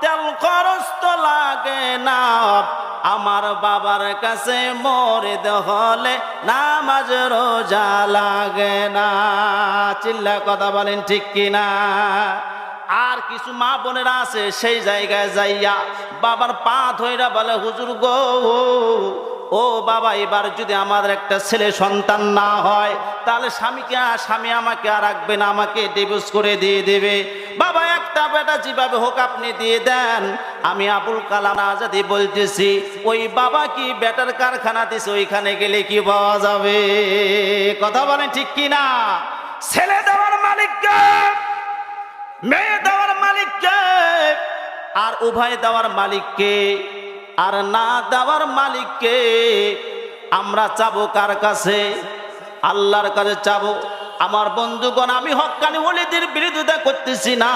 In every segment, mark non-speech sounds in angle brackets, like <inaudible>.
তেল খরচ তো লাগে না। আমার বাবার কাছে মরিদ হলে নামাজ রোজা লাগে না। চিল্লা কথা বলেন ঠিক কিনা? আর কিছু মা বোনেরা আছে সেই জায়গায় যাইয়া বাবার পা ধইরা বলে, হুজুর গো ও বাবা, এবার যদি আমার একটা ছেলে সন্তান না হয়, তাহলে স্বামীকে স্বামী আমাকে আর রাখবে না, আমাকে ডিভোর্স করে দিয়ে দেবে। বাবা, একটা বেটা যেভাবে হোক আপনি দিয়ে দেন। আমি আবুল কালাম আজাদি বলতেছি, ওই বাবা কি বেটার কারখানা দিছে, ওইখানে গেলে কি পাওয়া যাবে? কথা বলেন ঠিক কি না ছেলে দেওয়ার মালিককে মেয়ে দেওয়ার মালিককে আর উভয় দেওয়ার মালিককে আর না দেওয়ার মালিককে আমরা চাবো কার কাছে? আল্লাহর কাছে চাবো। আমার বন্ধুগণ, আমি হক্কানি ওলিদের বিরোধিতা করতেছি না।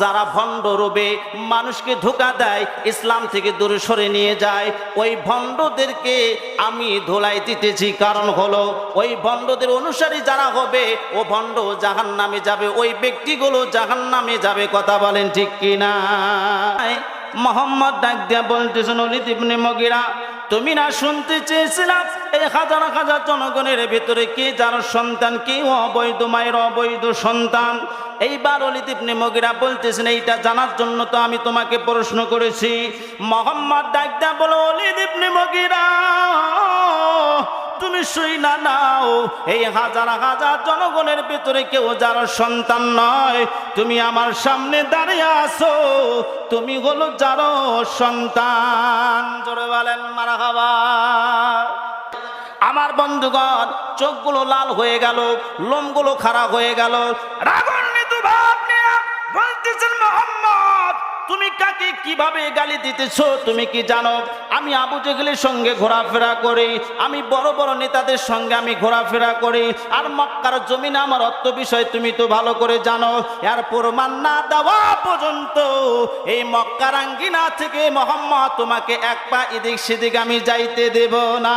যারা ভণ্ড রূপে মানুষকে ধোকা দেয়, ইসলাম থেকে দূরে সরে নিয়ে যায়, ওই ভণ্ডদেরকে আমি ধোলাই দিতেছি। কারণ হলো, ওই ভণ্ডদের অনুসারী যারা হবে, ও ভণ্ড জাহান নামে যাবে, ওই ব্যক্তিগুলো জাহান নামে যাবে। কথা বলেন ঠিক কিনা? মোহাম্মদ ডাক দিয়া বলতেছেন ইবনে মগিরা, তুমি না শুনতে চেয়েছিলাম এই হাজার হাজার জনগণের ভিতরে কে যার সন্তান, কে অবৈধ, মায়ের অবৈধ সন্তান? এইবার অলিদ ইবনে মগিরা বলতেছেন, এইটা জানার জন্য তো আমি তোমাকে প্রশ্ন করেছি। মোহাম্মদ ডাক দিয়া বলো, অলিদ ইবনে মগিরা, তুমি শুই না নাও। এই হাজার হাজার জনগণের ভিতরে কেউ যার সন্তান নয়, তুমি আমার সামনে দাঁড়িয়ে আসো তুমি হলো যার সন্তান। জোরে বলেন মারা খাবা আমার বন্ধুগণ, চোখগুলো লাল হয়ে গেল, লোমগুলো খারাপ হয়ে গেল। রাগান্বিত ভাব ঘোরাফেরা করি আর মক্কার জমিনে আমার অর্থ বিষয় তুমি ভালো করে জানো। এর প্রমাণ দেওয়া পর্যন্ত এই মক্কার আঙ্গিনা থেকে মোহাম্মদ, তোমাকে এক পা এদিক সেদিক আমি যাইতে দেব না।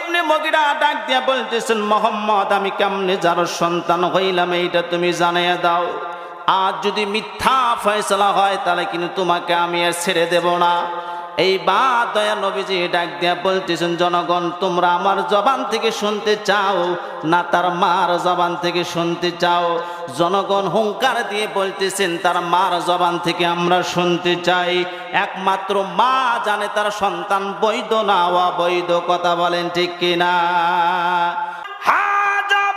ইবনে মগিরা ডাক দিয়া বলতেছেন, মোহাম্মদ, আমি কেমনে যার সন্তান হইলাম এইটা তুমি জানাইয়া দাও। আজ যদি মিথ্যা ফয়সলা হয়, তাহলে কিন্তু তোমাকে আমি আর ছেড়ে দেব না। এই বা দয়া নবীজি ডাক দিয়া বলতেছেন জনগণ তোমরা আমার জবান থেকে শুনতে চাও না তার মার জবান থেকে শুনতে চাও? জনগণ হুঙ্কার দিয়ে বলতেছেন তার মার জবান থেকে আমরা শুনতে চাই। একমাত্র মা জানে তার সন্তান বৈধ না অবৈধ কথা বলেন ঠিক কিনা? হাজাব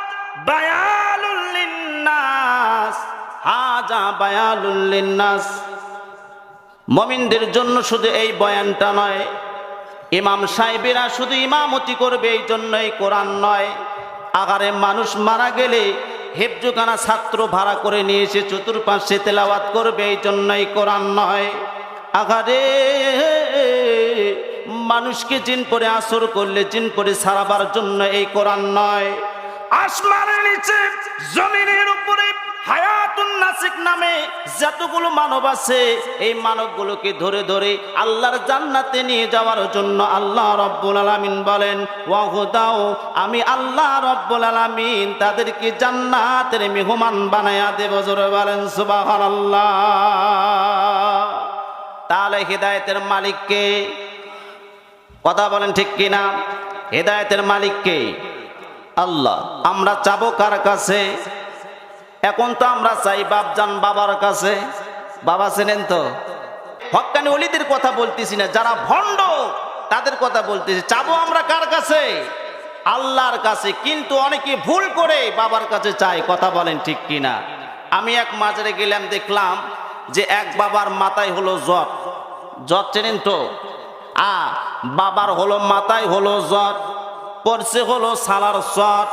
হাজা বায়ালুল লিন্নাস। মমিনদের জন্য শুধু এই বয়ানটা নয়, ইমাম সাহেবেরা শুধু ইমামতি করবে এই জন্যই কোরআন নয়। আগারে মানুষ মারা গেলে হেফজুখানা ছাত্র ভাড়া করে নিয়ে এসে চতুর্পাশে তেলাওয়াত করবে এই জন্যই কোরআন নয়। আগারে মানুষকে জিন পরে আসর করলে, জিন পরে সারাবার জন্য এই কোরআন নয়। আসমানের নিচে, জমিনের উপরে হায়াতুন নাসিক নামে যতগুলো মানব আছে, এই মানবগুলোকে ধরে ধরে আল্লাহর জান্নাতে নিয়ে যাওয়ার জন্য আল্লাহ রব্বুল আলামিন বলেন ওয়াহুদাও আমি আল্লাহ রব্বুল আলামিন তাদেরকে জান্নাতের মেহমান বানায়া দেব। জোরে বলেন, সুবহানাল্লাহ। তাহলে হেদায়েতের মালিককে কথা বলেন ঠিক কিনা? হেদায়েতের মালিককে আল্লাহ। আমরা চাবো কার কাছে? এখন তো আমরা চাই বাপজান বাবার কাছে। বাবা চেনেন তো? হকানি অলিদের কথা বলতেছি না, যারা ভণ্ড, তাদের কথা বলতেছি। চাবো আমরা কার কাছে? আল্লাহর কাছে। কিন্তু অনেকে ভুল করে বাবার কাছে চাই কথা বলেন ঠিক কিনা? আমি এক মাজারে গেলাম, দেখলাম যে এক বাবার মাথায় হলো জ্বর। জ্বর চেনেন তো? আ, বাবার হলো মাথায় হলো জ্বর পড়ছে হলো সালার জ্বর।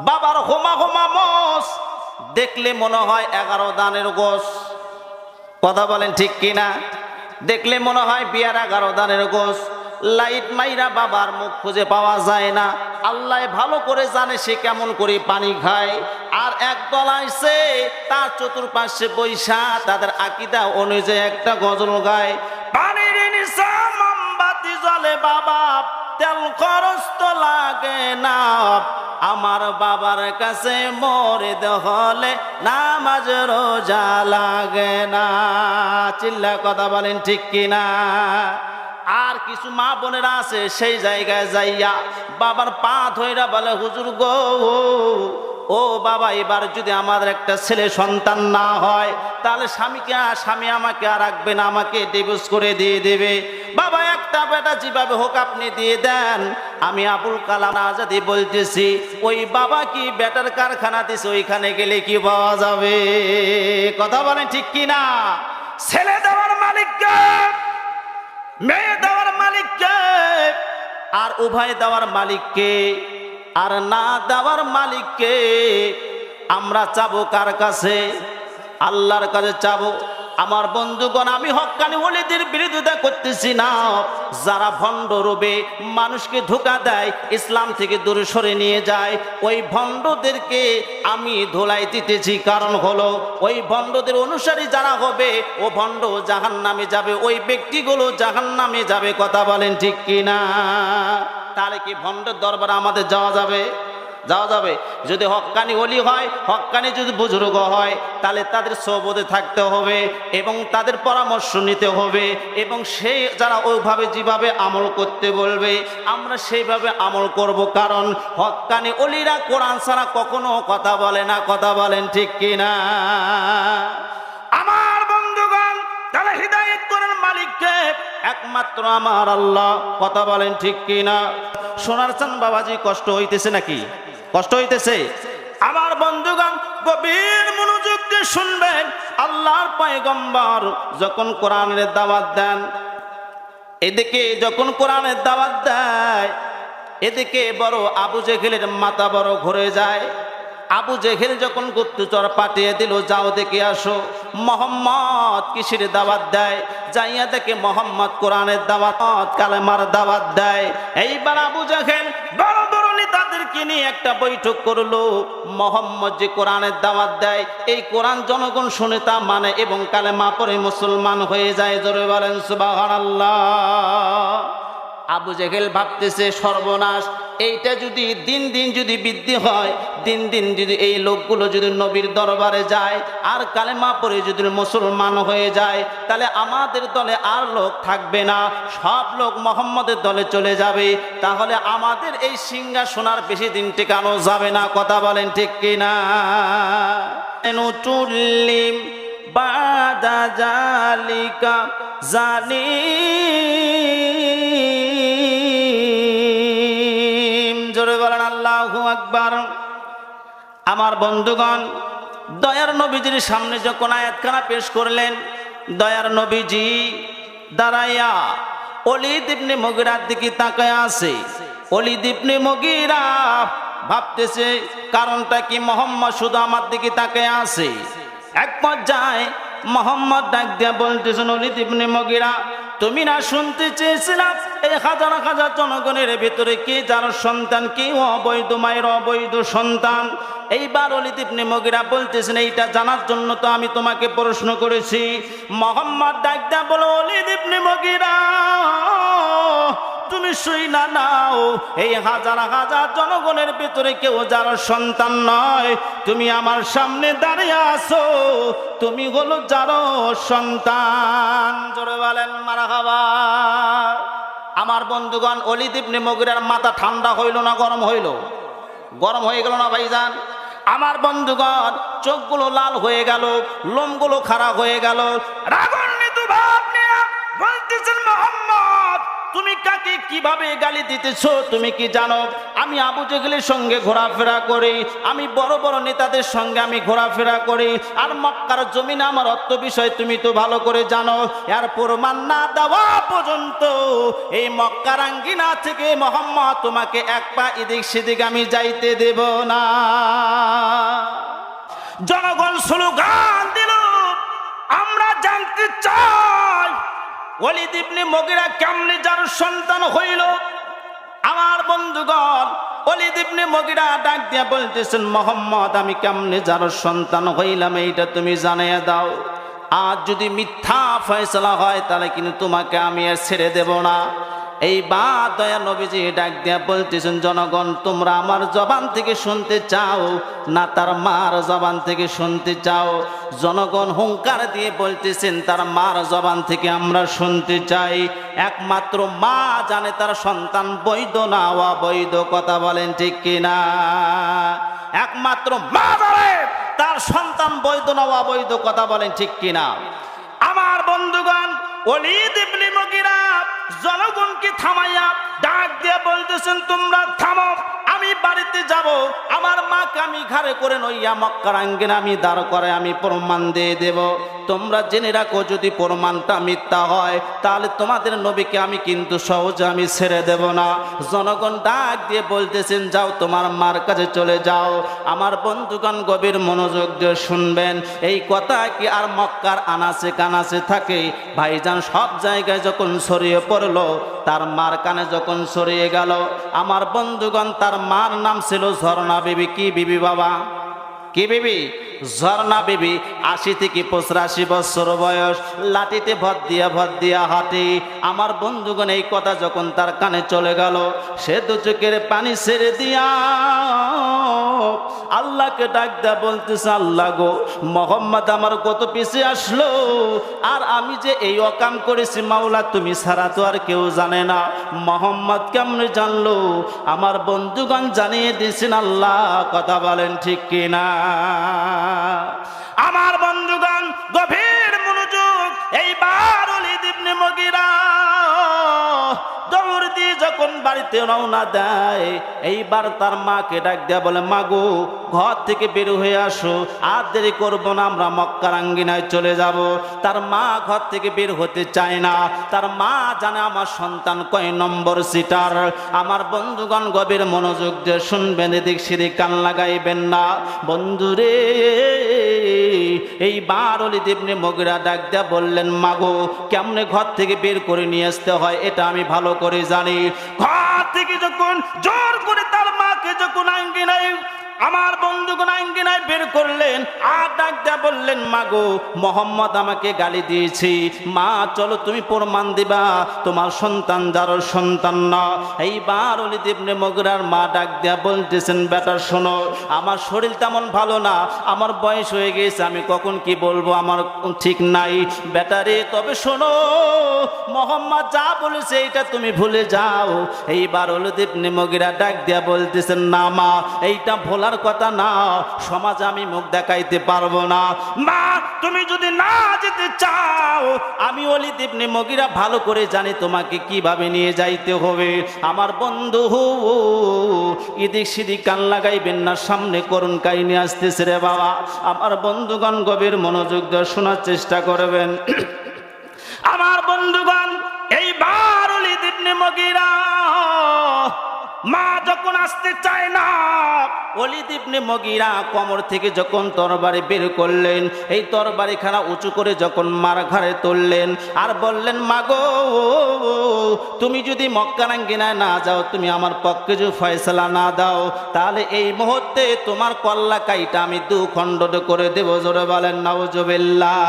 বাবার হোমা হোমা মস দেখলে মনে হয় এগারো দানের গোস কথা বলেন ঠিক কিনা? দেখলে মনে হয় বিয়ার এগারো দানের গোস লাইট মাইরা বাবার মুখ খুঁজে পাওয়া যায় না। আল্লাহ ভালো করে জানে সে কেমন করে পানি খায়। আর এক দল আইসে, তার চতুর্পাশে বৈশা, তাদের আকিদা অনুযায়ী একটা গজল গায়। পানির জলে বাবা তেল খরচ তো লাগে না। আমার বাবার কাছে মরিদ হলে নামাজ রোজা লাগে না। চিল্লা কথা বলেন ঠিক কিনা? আর কিছু মা বোনেরা আছে সেই জায়গায় যাইয়া বাবার পা ধইরা বলে, হুজুর গো, ও বাবা, এবার যদি আমাদের একটা ছেলে সন্তান না হয়, তাহলে স্বামীকে স্বামী আমাকে আর রাখবে না, আমাকে ডিভোর্স করে দিয়ে দেবে। বাবা, একটা বেটা যেভাবে হোক আপনি দিয়ে দেন। আমি আবুল কালাম আজাদি বলতেছি, ওই বাবা কি বেটার কারখানা দিছে, ওইখানে গেলে কি পাওয়া যাবে? কথা বলেন ঠিক কি না ছেলে দেওয়ার মালিককে মেয়ে দেওয়ার মালিককে আর উভয় দেওয়ার মালিককে আর না দেওয়ার মালিককে আমরা চাবো কার কাছে? আল্লাহর কাছে চাবো। আমার বন্ধুগণ, আমি হক্কানি ওলিদের বিরোধিতা করতেছি না। যারা ভণ্ড রূপে মানুষকে ধোকা দেয়, ইসলাম থেকে দূরে সরে নিয়ে যায়, ওই ভণ্ডদেরকে আমি ধোলাই দিতেছি। কারণ হলো, ওই ভণ্ডদের অনুসারী যারা হবে, ও ভণ্ড জাহান নামে যাবে, ওই ব্যক্তিগুলো জাহান নামে যাবে, কথা বলেন ঠিক কিনা? তাহলে কি ভণ্ডের দরবারে আমাদের যাওয়া যাবে? যাওয়া যাবে। যদি হক্কানি অলি হয় হক্কানি যদি বুজুর্গ হয়, তাহলে তাদের সবদে থাকতে হবে এবং তাদের পরামর্শ নিতে হবে এবং সেই যারা ওইভাবে যেভাবে আমল করতে বলবে, আমরা সেইভাবে আমল করব। কারণ হক্কানি অলিরা কোরআন ছাড়া কখনো কথা বলে না। কথা বলেন ঠিক কিনা? আমার বন্ধুগণ, তাহলে হৃদায়ত করেন মালিককে একমাত্র আমার আল্লাহ। কথা বলেন ঠিক কিনা? সোনার চান বাবাজি, কষ্ট হইতেছে নাকি? কষ্ট হইতেছে। আমার বন্ধুগণ, গভীর মনোযোগ দিয়ে শুনবেন, আল্লাহর পয়গম্বর যখন কোরআনের দাওয়াত দেন, এদিকে যখন কোরআনের দাওয়াত দেয়, এদিকে বড় আবু জেহেলের মাথা বড় ঘুরে যায়। আবু জেহেল যখন গুপ্তচর পাঠিয়ে দিল, যাও দেখে আসো, মোহাম্মদ কিসের দাওয়াত দেয়? যাইয়া দেখে মোহাম্মদ কোরআনের দাওয়াত, কালেমার দাওয়াত দেয়। এইবার আবু জেহেল বড় বড় তাদেরকে নিয়ে একটা বৈঠক করল। মোহাম্মদ যে কোরআনের দাওয়াত দেয়, এই কোরআন জনগণ শুনে তা মানে এবং কালেমা পরে মুসলমান হয়ে যায়। জোরে বলেন সুবাহ আবু জেহেল ভাবতেছে, সর্বনাশ। এইটা যদি দিন দিন যদি বৃদ্ধি হয়, দিন দিন যদি এই লোকগুলো যদি নবীর দরবারে যায়, আর কালেমা পরে যদি মুসলমান হয়ে যায়, তাহলে আমাদের দলে আর লোক থাকবে না, সব লোক মোহাম্মদের দলে চলে যাবে। তাহলে আমাদের এই সিংহাসনার বেশি দিন টেকানো যাবে না, কথা বলেন ঠিক কিনা? চুল্লিম বাদা জালিকা জালিম আকবার। আমার বন্ধুগণ, দয়ার নবীজির সামনে যখন আয়াতখানা পেশ করলেন, দয়ার নবীজি দাঁড়াইয়া অলিদ ইবনে মগিরার দিকে তাকায় আছে। অলিদ ইবনে মগিরা ভাবতেছে, কারণটা কি মোহাম্মদ শুধু আমার দিকে তাকায় আছে? এক পর্যায়ে মোহাম্মদ ডাক দিয়া বলতেছেন, অলিদ ইবনে মগিরা তুমি না শুনতে চেয়েছিলাম এই হাজার হাজার জনগণের ভেতরে কে যার সন্তান, কে অবৈধ মায়ের অবৈধ সন্তান? এইবার অলিদ ইবনে মগিরা বলতেছেন, এইটা জানার জন্য তো আমি তোমাকে প্রশ্ন করেছি। মোহাম্মদ ডাক দিয়া বলো অলিদীপনি মগিরা তুমি শুই না নাও। এই হাজার হাজার জনগণের ভিতরে কেউ যার সন্তান নয়, তুমি আমার সামনে দাঁড়িয়ে আসো তুমি হলো যার সন্তান। জোরে বলেন মারা আমার বন্ধুগণ অলিদীপ মগিরার মাথা ঠান্ডা হইল না গরম হইল? গরম হয়ে গেল না ভাইজান? আমার বন্ধুগণ, চোখগুলো লাল হয়ে গেল, লোমগুলো খারাপ হয়ে গেল। রাগান্বিত তুমি কাকে কীভাবে গালি দিতেছ, তুমি কি জানো? আমি আবু জেগেলের সঙ্গে ঘোরাফেরা করি, আমি বড় বড় নেতাদের সঙ্গে আমি ঘোরাফেরা করি, আর মক্কার জমিন আমার অর্থ বিষয় তুমি তো ভালো করে জানো। এর প্রমাণ দেওয়া পর্যন্ত এই মক্কার আঙ্গিনা থেকে মোহাম্মদ তোমাকে এক পা এদিক সেদিক আমি যাইতে দেব না। জনগণ স্লোগান দিল, আমরা জানতে চাই ওলিদ ইবনে মগিরা কেমনে যার সন্তান হইল? আমার বন্ধুগণ অলিদ ইবনে মগিরা ডাক দিয়া বলতেছেন, মোহাম্মদ, আমি কেমনে যার সন্তান হইলাম এইটা তুমি জানিয়ে দাও। আর যদি মিথ্যা ফয়সলা হয়, তাহলে কিন্তু তোমাকে আমি আর ছেড়ে দেব না। এইবার দয়া নবীজি ডাক দিয়া বলতেছেন, জনগণ, তোমরা আমার জবান থেকে শুনতে চাও না তার মার জবান থেকে শুনতে চাও? জনগণ হুঙ্কার দিয়ে বলতেছেন, তার মার জবান থেকে আমরা শুনতে চাই। একমাত্র মা জানে তার সন্তান বৈধ না অবৈধ। কথা বলেন ঠিক কিনা? একমাত্র মা জানে তার সন্তান বৈধ না অবৈধ। কথা বলেন ঠিক কিনা? আমার বন্ধুগণ অলিদ জনগণকে থামাইয়া ডাক দিয়ে বলতেছেন, তোমরা থামো, আমি বাড়িতে যাব। আমার মাকে আমি ঘরে করে নইয়া মক্কার আঙ্গিনে আমি দাঁড় করে আমি প্রমাণ দিয়ে দেব। তোমরা জেনে রাখো, যদি প্রমাণটা মিথ্যা হয়, তাহলে তোমাদের নবীকে আমি কিন্তু সহজে আমি ছেড়ে দেব না। জনগণ ডাক দিয়ে বলতেছেন, যাও, তোমার মার কাছে চলে যাও। আমার বন্ধুগণ গভীর মনোযোগ দিয়ে শুনবেন। এই কথা কি আর মক্কার আনাচে কানাচে থাকে? ভাইজান সব জায়গায় যখন ছড়িয়ে পড়ল, তার মার কানে যখন ছড়িয়ে গেল, আমার বন্ধুগণ তার মার নাম ছিল ঝর্ণা বিবি। কি বিবি বাবা? কি বিবি? ঝর্ণা বিবি, আশি থেকে পঁচরাশি বছর বয়স, লাঠিতে ভর দিয়া ভর দিয়া হাঁটি। আমার বন্ধুগণ এই কথা যখন তার কানে চলে গেল, সে দু চোখের পানি ছেড়ে দিয়া আল্লাহকে ডাক দেয়া বলতেছে, আল্লাহ গো, মোহাম্মদ আমার কত পিছিয়ে আসলো। আর আমি যে এই অকাম করেছি, মাওলা, তুমি ছাড়া তো আর কেউ জানে না। মোহাম্মদ কেমনে জানলো? আমার বন্ধুগণ জানিয়ে দিয়েছেন, আল্লাহ কথা বলেন ঠিক কিনা? বাড়িতে রওনা দেয়। এইবার তার মাকে ডাক দেয়া বলে মাগো ঘর থেকে বের হয়ে আসো। আর দেরি করব না, আমরা মক্কার আঙ্গিনায় চলে যাব। তার মা ঘর থেকে বের হতে চায় না। তার মা জানে আমার সন্তান কয় নম্বর সিটার। আমার বন্ধুগণ গভীর মনোযোগ দিয়ে শুনবেন, এদিক সেদিক কান লাগাইবেন না। বন্ধুরে এই বারলি দেবনে মগিরা ডাক দেয়া বললেন, মাগো, কেমনে ঘর থেকে বের করে নিয়ে আসতে হয় এটা আমি ভালো করে জানি। ঘর থেকে যখন জোর করে তার মাকে যখন আঙ্গিনায় আমার বন্ধুগণ আঙ্গিনায় বের করলেন, আর ডাক দেয়া বললেন, মাগো, মোহাম্মদ আমাকে গালি দিয়েছি। মা, চলো তুমি প্রমাণ দিবা, তোমার সন্তান যার সন্তান না। এইবার অলি দেবনে মগরার মা ডাক দেয়া বলতেছেন, বেটা, শোনো, আমার শরীর তেমন ভালো না, আমার বয়স হয়ে গেছে, আমি কখন কি বলব, আমার ঠিক নাই। বেটারে তবে শোনো, মোহাম্মদ যা বলেছে, এইটা তুমি ভুলে যাও। এইবার অলদীপ নেমগিরা ডাক দেয়া বলতেছেন, না মা, এইটা ভোলার কথা না, সমাজে আমি মুখ দেখাইতে পারব না। মা, তুমি যদি না যেতে চাও, আমি অলি অলিদীপ নেমগিরা ভালো করে জানি তোমাকে কীভাবে নিয়ে যাইতে হবে। আমার বন্ধু এদিক সেদিক কান লাগাইবেন না, সামনে করুন কাহিনী আসতেছে রে বাবা। আমার বন্ধুগণ গভীর মনোযোগ দিয়ে শোনার চেষ্টা করবেন। <coughs> আমার বন্ধুগণ, এইবার অলিদ ইবনে মগিরা মা যখন আসতে চায় না অলিদ মগিরা কোমর থেকে যখন তরবারি বের করলেন, এই তরবারি খানা উঁচু করে যখন মার ঘরে তুললেন আর বললেন মাগো তুমি যদি মক্কারাঙ্গিনায় না যাও, তুমি আমার পক্ষে যদি ফয়সলা না দাও, তাহলে এই মুহূর্তে তোমার কল্লা কাইটা আমি দু খণ্ড করে দেবো। জোরে বলেন, নাউজুবিল্লাহ।